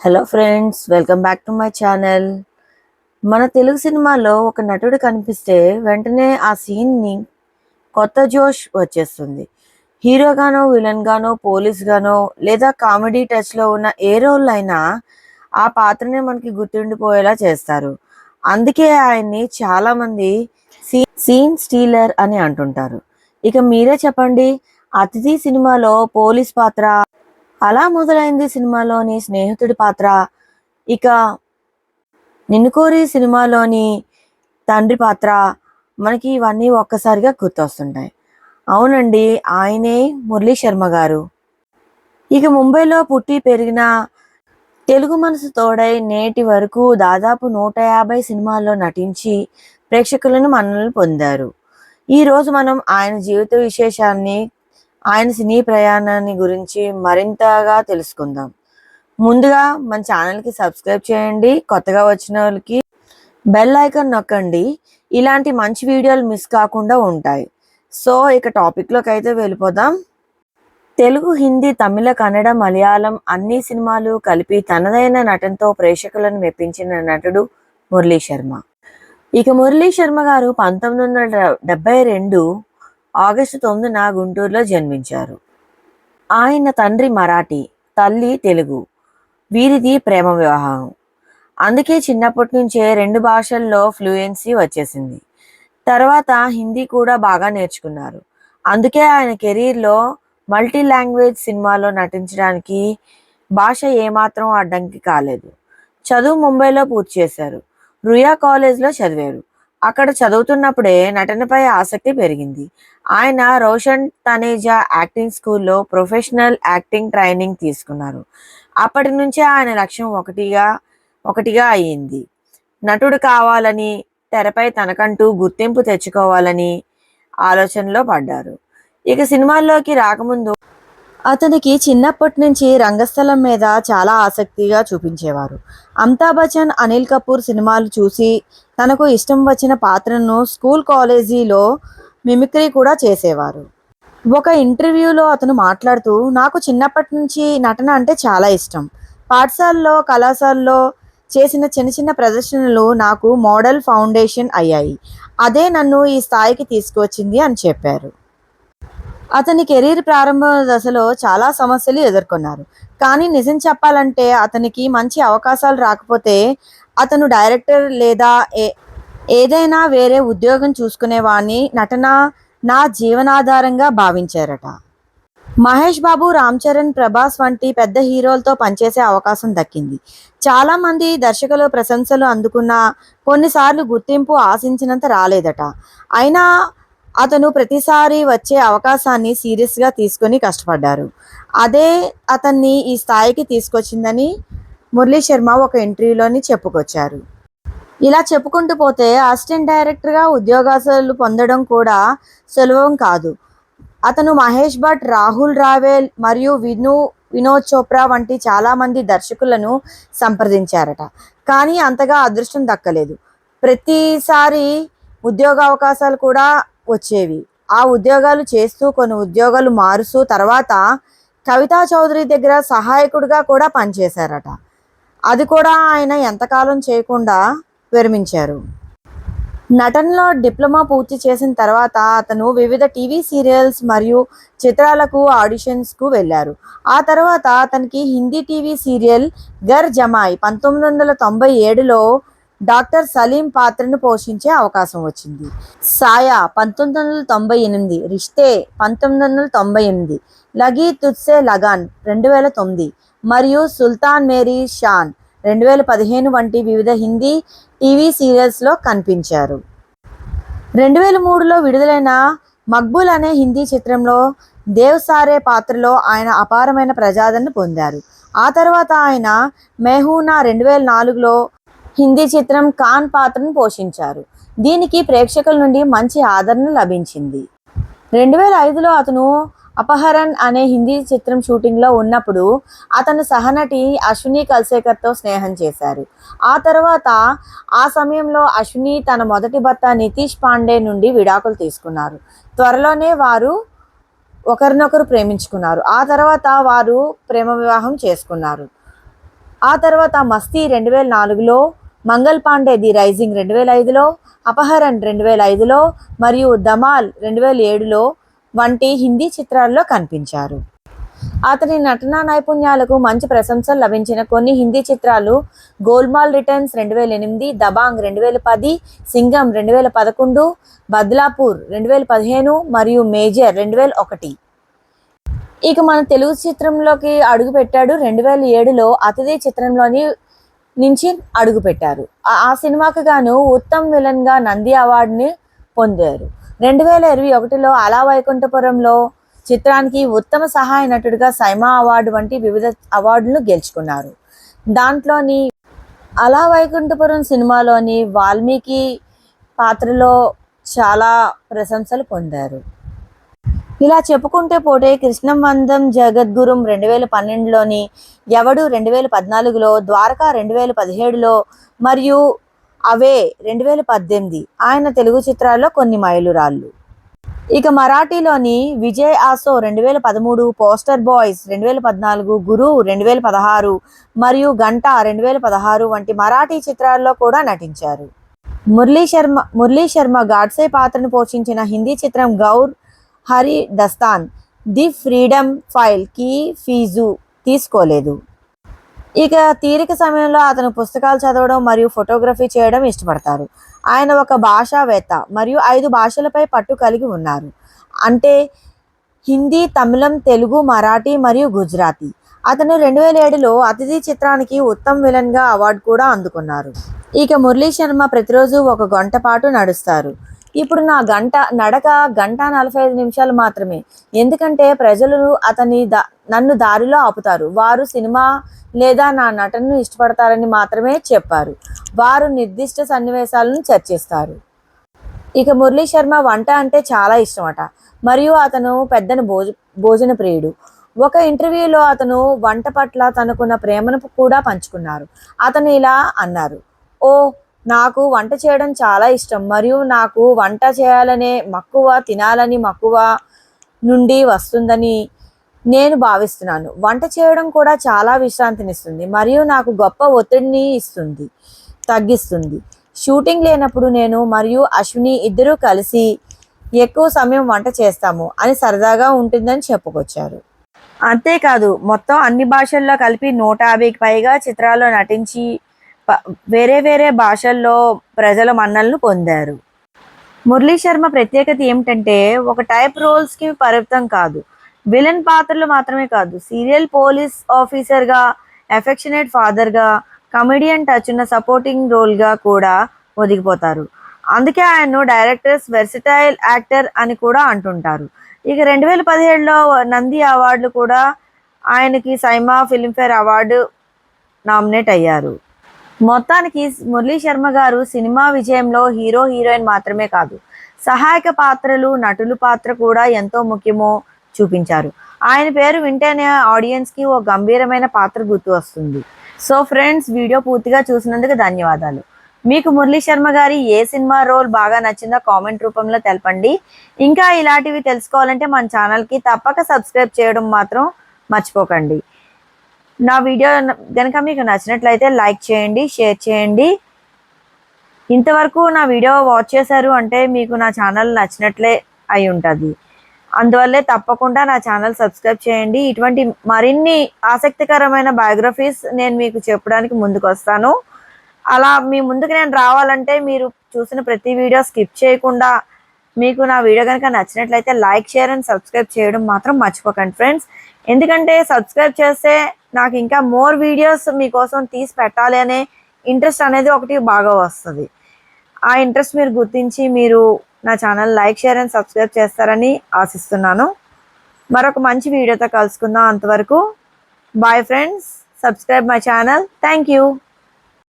Hello friends welcome back to my channel మన తెలుగు సినిమాలో ఒక నటుడు కనిపిస్తే వెంటనే ఆ సీన్ని కొత్త జోష్ వచ్చేస్తుంది. హీరోగానో విలన్గానో పోలీస్గానో పోలీస్ గానో లేదా కామెడీ టచ్లో ఉన్న ఏ రోల్ అయినా ఆ పాత్రనే మనకి గుర్తుండిపోయేలా చేస్తారు. అందుకే ఆయన్ని చాలామంది సీ సీన్ స్టీలర్ అని అంటుంటారు. ఇక మీరే చెప్పండి అతిథి సినిమాలో పోలీస్ పాత్ర అలా మొదలైంది సినిమాలోని స్నేహితుడి పాత్ర. ఇక నిన్నుకోరి సినిమాలోని తండ్రి పాత్ర మనకి ఇవన్నీ ఒక్కసారిగా గుర్తొస్తుంటాయి. అవునండి ఆయనే మురళీ శర్మ గారు. ఇక ముంబైలో పుట్టి పెరిగిన తెలుగు మనసు తోడై నేటి వరకు దాదాపు నూట యాభై సినిమాల్లో నటించి ప్రేక్షకులను మన్ననలు పొందారు. ఈరోజు మనం ఆయన జీవిత విశేషాన్ని ఆయన సినీ ప్రయాణాన్ని గురించి మరింతగా తెలుసుకుందాం. ముందుగా మన ఛానల్కి సబ్స్క్రైబ్ చేయండి. కొత్తగా వచ్చిన వాళ్ళకి బెల్ ఐకాన్ నొక్కండి. ఇలాంటి మంచి వీడియోలు మిస్ కాకుండా ఉంటాయి. సో ఇక టాపిక్లోకి అయితే వెళ్ళిపోదాం. తెలుగు హిందీ తమిళ కన్నడ మలయాళం అన్ని సినిమాలు కలిపి తనదైన నటనతో ప్రేక్షకులను మెప్పించిన నటుడు మురళీ శర్మ. ఇక మురళీ శర్మ గారు పంతొమ్మిది వందల డెబ్బై రెండు ఆగస్టు తొమ్మిదిన గుంటూరులో జన్మించారు. ఆయన తండ్రి మరాఠీ తల్లి తెలుగు వీరిది ప్రేమ వివాహం. అందుకే చిన్నప్పటి నుంచే రెండు భాషల్లో ఫ్లూయెన్సీ వచ్చేసింది. తర్వాత హిందీ కూడా బాగా నేర్చుకున్నారు. అందుకే ఆయన కెరీర్లో మల్టీ లాంగ్వేజ్ సినిమాలో నటించడానికి భాష ఏమాత్రం అడ్డంకి కాలేదు. చదువు ముంబైలో పూర్తి చేశారు. రుయా కాలేజ్లో చదివారు. అక్కడ చదువుతున్నప్పుడే నటనపై ఆసక్తి పెరిగింది. ఆయన రోషన్ తనేజా యాక్టింగ్ స్కూల్లో ప్రొఫెషనల్ యాక్టింగ్ ట్రైనింగ్ తీసుకున్నారు. అప్పటి నుంచే ఆయన లక్ష్యం ఒకటిగా ఒకటిగా అయ్యింది నటుడు కావాలని తెరపై తనకంటూ గుర్తింపు తెచ్చుకోవాలని ఆలోచనలో పడ్డారు. ఇక సినిమాల్లోకి రాకముందు అతనికి చిన్నప్పటి నుంచి రంగస్థలం మీద చాలా ఆసక్తిగా చూపించేవారు. అమితాబ్ బచ్చన్ అనిల్ కపూర్ సినిమాలు చూసి తనకు ఇష్టం వచ్చిన పాత్రను స్కూల్ కాలేజీలో మిమిక్రీ కూడా చేసేవారు. ఒక ఇంటర్వ్యూలో అతను మాట్లాడుతూ నాకు చిన్నప్పటి నుంచి నటన అంటే చాలా ఇష్టం. పాఠశాలలో కళాశాలలో చేసిన చిన్న చిన్న ప్రదర్శనలు నాకు మోడల్ ఫౌండేషన్ అయ్యాయి. అదే నన్ను ఈ స్థాయికి తీసుకువచ్చింది అని చెప్పారు. అతని కెరీర్ ప్రారంభ దశలో చాలా సమస్యలు ఎదుర్కొన్నారు. కానీ నిజం చెప్పాలంటే అతనికి మంచి అవకాశాలు రాకపోతే అతను డైరెక్టర్ లేదా ఏ ఏదైనా వేరే ఉద్యోగం చూసుకునేవాడిని నటన నా జీవనాధారంగా భావించారట. మహేష్ బాబు రామ్ చరణ్ ప్రభాస్ వంటి పెద్ద హీరోలతో పనిచేసే అవకాశం దక్కింది. చాలామంది దర్శకులు ప్రశంసలు అందుకున్న కొన్నిసార్లు గుర్తింపు ఆశించినంత రాలేదట. అయినా అతను ప్రతిసారి వచ్చే అవకాశాన్ని సీరియస్గా తీసుకొని కష్టపడ్డారు. అదే అతన్ని ఈ స్థాయికి తీసుకొచ్చిందని మురళీ శర్మ ఒక ఇంటర్వ్యూలోని చెప్పుకొచ్చారు. ఇలా చెప్పుకుంటూ పోతే అసిస్టెంట్ డైరెక్టర్గా ఉద్యోగాలు పొందడం కూడా సులభం కాదు. అతను మహేష్ భట్ రాహుల్ రావేల్ మరియు విను వినోద్ చోప్రా వంటి చాలామంది దర్శకులను సంప్రదించారట. కానీ అంతగా అదృష్టం దక్కలేదు. ప్రతిసారి ఉద్యోగ అవకాశాలు కూడా వచ్చేవి. ఆ ఉద్యోగాలు చేస్తూ కొన్ని ఉద్యోగాలు మారుస్తూ తర్వాత కవితా చౌదరి దగ్గర సహాయకుడిగా కూడా పనిచేశారట. అది కూడా ఆయన ఎంతకాలం చేయకుండా విరమించారు. నటనలో డిప్లొమా పూర్తి చేసిన తర్వాత అతను వివిధ టీవీ సీరియల్స్ మరియు చిత్రాలకు ఆడిషన్స్కు వెళ్ళారు. ఆ తర్వాత అతనికి హిందీ టీవీ సీరియల్ గర్ జమాయ్ పంతొమ్మిది వందల తొంభై ఏడులో డాక్టర్ సలీం పాత్రను పోషించే అవకాశం వచ్చింది. సాయా పంతొమ్మిది వందల తొంభై ఎనిమిది రిష్తే పంతొమ్మిది వందల తొంభై ఎనిమిది లగీ తుత్సే లగాన్ రెండు వేల తొమ్మిది మరియు సుల్తాన్ మేరీ షాన్ రెండు వేల పదిహేను వంటి వివిధ హిందీ టీవీ సీరియల్స్లో కనిపించారు. రెండు వేల మూడులో విడుదలైన మక్బూల్ అనే హిందీ చిత్రంలో దేవ్ సారే పాత్రలో ఆయన అపారమైన ప్రజాదరణ పొందారు. ఆ తర్వాత ఆయన మెహూనా రెండు వేల నాలుగులో హిందీ చిత్రం ఖాన్ పాత్రను పోషించారు. దీనికి ప్రేక్షకుల నుండి మంచి ఆదరణ లభించింది. రెండు వేల ఐదులో అతను అపహరణ్ అనే హిందీ చిత్రం షూటింగ్లో ఉన్నప్పుడు అతను సహనటి అశ్విని కల్సేకర్తో స్నేహం చేశారు. ఆ తర్వాత ఆ సమయంలో అశ్విని తన మొదటి భర్త నితీష్ పాండే నుండి విడాకులు తీసుకున్నారు. త్వరలోనే వారు ఒకరినొకరు ప్రేమించుకున్నారు. ఆ తర్వాత వారు ప్రేమ వివాహం చేసుకున్నారు. ఆ తర్వాత మస్తీ రెండు వేల నాలుగులో మంగల్ పాండే ది రైజింగ్ రెండు వేల ఐదులో అపహరణ్ రెండు వేల ఐదులో మరియు ధమాల్ రెండు వేల ఏడులో వంటి హిందీ చిత్రాల్లో కనిపించారు. అతని నటనా నైపుణ్యాలకు మంచి ప్రశంసలు లభించిన కొన్ని హిందీ చిత్రాలు గోల్మాల్ రిటర్న్స్ రెండు వేల ఎనిమిది దబాంగ్ రెండు వేల పది సింగం రెండు వేల పదకొండు బద్లాపూర్ రెండు వేల పదిహేను మరియు మేజర్ రెండు వేల ఒకటి ఇక మన తెలుగు చిత్రంలోకి అడుగు పెట్టాడు రెండు వేల ఏడులో అతిథి చిత్రంలోని నుంచి అడుగుపెట్టారు ఆ సినిమాకు గాను ఉత్తమ్ విలన్గా నంది అవార్డుని పొందారు. రెండు వేల ఇరవై ఒకటిలో అలా వైకుంఠపురంలో చిత్రానికి ఉత్తమ సహాయ నటుడిగా సైమా అవార్డు వంటి వివిధ అవార్డులు గెలుచుకున్నారు. దాంట్లోని అలా వైకుంఠపురం సినిమాలోని వాల్మీకి పాత్రలో చాలా ప్రశంసలు పొందారు. ఇలా చెప్పుకుంటే పోటే కృష్ణమందం జగద్గురుం రెండు వేల పన్నెండులోని ఎవడు రెండు వేల పద్నాలుగులో ద్వారకా రెండు వేల పదిహేడులో మరియు అవే రెండు వేల పద్దెనిమిది ఆయన తెలుగు చిత్రాల్లో కొన్ని మైలురాళ్ళు. ఇక మరాఠీలోని విజయ్ ఆసో రెండు వేల పదమూడు పోస్టర్ బాయ్స్ రెండు వేల పద్నాలుగు గురు రెండు వేల పదహారు మరియు గంట రెండు వేల పదహారు వంటి మరాఠీ చిత్రాల్లో కూడా నటించారు. మురళీ శర్మ మురళీ శర్మ గాడ్సే పాత్రను పోషించిన హిందీ చిత్రం గౌర్ హరి దస్తాన్ ది ఫ్రీడమ్ ఫైల్కి ఫీజు తీసుకోలేదు. ఇక తీరిక సమయంలో అతను పుస్తకాలు చదవడం మరియు ఫోటోగ్రఫీ చేయడం ఇష్టపడతారు. ఆయన ఒక భాషావేత్త మరియు ఐదు భాషలపై పట్టు కలిగి ఉన్నారు. అంటే హిందీ తమిళం తెలుగు మరాఠీ మరియు గుజరాతీ. అతను రెండు వేల ఏడులో అతిథి చిత్రానికి ఉత్తమ్ విలన్గా అవార్డు కూడా అందుకున్నారు. ఇక మురళీ శర్మ ప్రతిరోజు ఒక గంట పాటు నడుస్తారు. ఇప్పుడు నా గంట నడక గంట నలభై ఐదు నిమిషాలు మాత్రమే. ఎందుకంటే ప్రజలు అతని దా నన్ను దారిలో ఆపుతారు. వారు సినిమా లేదా నా నటనను ఇష్టపడతారని మాత్రమే చెప్పారు. వారు నిర్దిష్ట సన్నివేశాలను చర్చిస్తారు. ఇక మురళీ శర్మ వంట అంటే చాలా ఇష్టమట. మరియు అతను పెద్దన భోజ భోజన ప్రియుడు. ఒక ఇంటర్వ్యూలో అతను వంట పట్ల తనకున్న ప్రేమను కూడా పంచుకున్నారు. అతను ఇలా అన్నారు. ఓ నాకు వంట చేయడం చాలా ఇష్టం. మరియు నాకు వంట చేయాలనే మక్కువ తినాలని మక్కువ నుండి వస్తుందని నేను భావిస్తున్నాను. వంట చేయడం కూడా చాలా విశ్రాంతినిస్తుంది. మరియు నాకు గొప్ప ఒత్తిడిని ఇస్తుంది తగ్గిస్తుంది. షూటింగ్ లేనప్పుడు నేను మరియు అశ్విని ఇద్దరూ కలిసి ఎక్కువ సమయం వంట చేస్తాము అని సరదాగా ఉంటుందని చెప్పుకొచ్చారు. అంతేకాదు మొత్తం అన్ని భాషల్లో కలిపి నూట యాభైకి పైగా చిత్రాల్లో నటించి వేరే వేరే భాషల్లో ప్రజల మన్నలను పొందారు. మురళీ శర్మ ప్రత్యేకత ఏమిటంటే ఒక టైప్ రోల్స్కి పరిమితం కాదు. విలన్ పాత్రలు మాత్రమే కాదు సీరియల్ పోలీస్ ఆఫీసర్గా ఎఫెక్షనేట్ ఫాదర్గా కమెడియన్ టచ్ ఉన్న సపోర్టింగ్ రోల్గా కూడా ఒదిగిపోతారు. అందుకే ఆయన్ను డైరెక్టర్స్ వెర్సిటైల్ యాక్టర్ అని కూడా అంటుంటారు. ఇక రెండు వేల పదిహేడులో నంది అవార్డులు కూడా ఆయనకి సైమా ఫిల్మ్ఫేర్ అవార్డు నామినేట్ అయ్యారు. మొత్తానికి మురళీ శర్మ గారు సినిమా విజయంలో హీరో హీరోయిన్ మాత్రమే కాదు సహాయక పాత్రలు నటులు పాత్ర కూడా ఎంతో ముఖ్యమో చూపించారు. ఆయన పేరు వింటేనే ఆడియన్స్కి ఓ గంభీరమైన పాత్ర గుర్తు వస్తుంది. సో ఫ్రెండ్స్ వీడియో పూర్తిగా చూసినందుకు ధన్యవాదాలు. మీకు మురళీ శర్మ గారి ఏ సినిమా రోల్ బాగా నచ్చిందో కామెంట్ రూపంలో తెలపండి. ఇంకా ఇలాంటివి తెలుసుకోవాలంటే మన ఛానల్కి తప్పక సబ్స్క్రైబ్ చేయడం మాత్రం మర్చిపోకండి. నా వీడియో కనుక మీకు నచ్చినట్లయితే లైక్ చేయండి షేర్ చేయండి. ఇంతవరకు నా వీడియో వాచ్ చేశారు అంటే మీకు నా ఛానల్ నచ్చినట్లే అయి ఉంటుంది. అందువల్లే తప్పకుండా నా ఛానల్ సబ్స్క్రైబ్ చేయండి. ఇటువంటి మరిన్ని ఆసక్తికరమైన బయోగ్రఫీస్ నేను మీకు చెప్పడానికి ముందుకు వస్తాను అలా మీ ముందుకు నేను రావాలంటే మీరు చూసిన ప్రతి వీడియో స్కిప్ చేయకుండా మీకు నా వీడియో కనుక నచ్చినట్లయితే లైక్ షేర్ అండ్ సబ్స్క్రైబ్ చేయడం మాత్రం మర్చిపోకండి ఫ్రెండ్స్. ఎందుకంటే సబ్స్క్రైబ్ చేస్తే నాకు ఇంకా మోర్ వీడియోస్ మీకోసం తీసి పెట్టాలి అనే ఇంట్రెస్ట్ అనేది ఒకటి బాగా వస్తుంది. ఆ ఇంట్రెస్ట్ మీరు గుర్తించి మీరు నా channel like share and subscribe చేస్తారని ఆశిస్తున్నాను. మరొక మంచి వీడియోతో కలుసుకుందాం అంతవరకు. Bye friends subscribe my channel thank you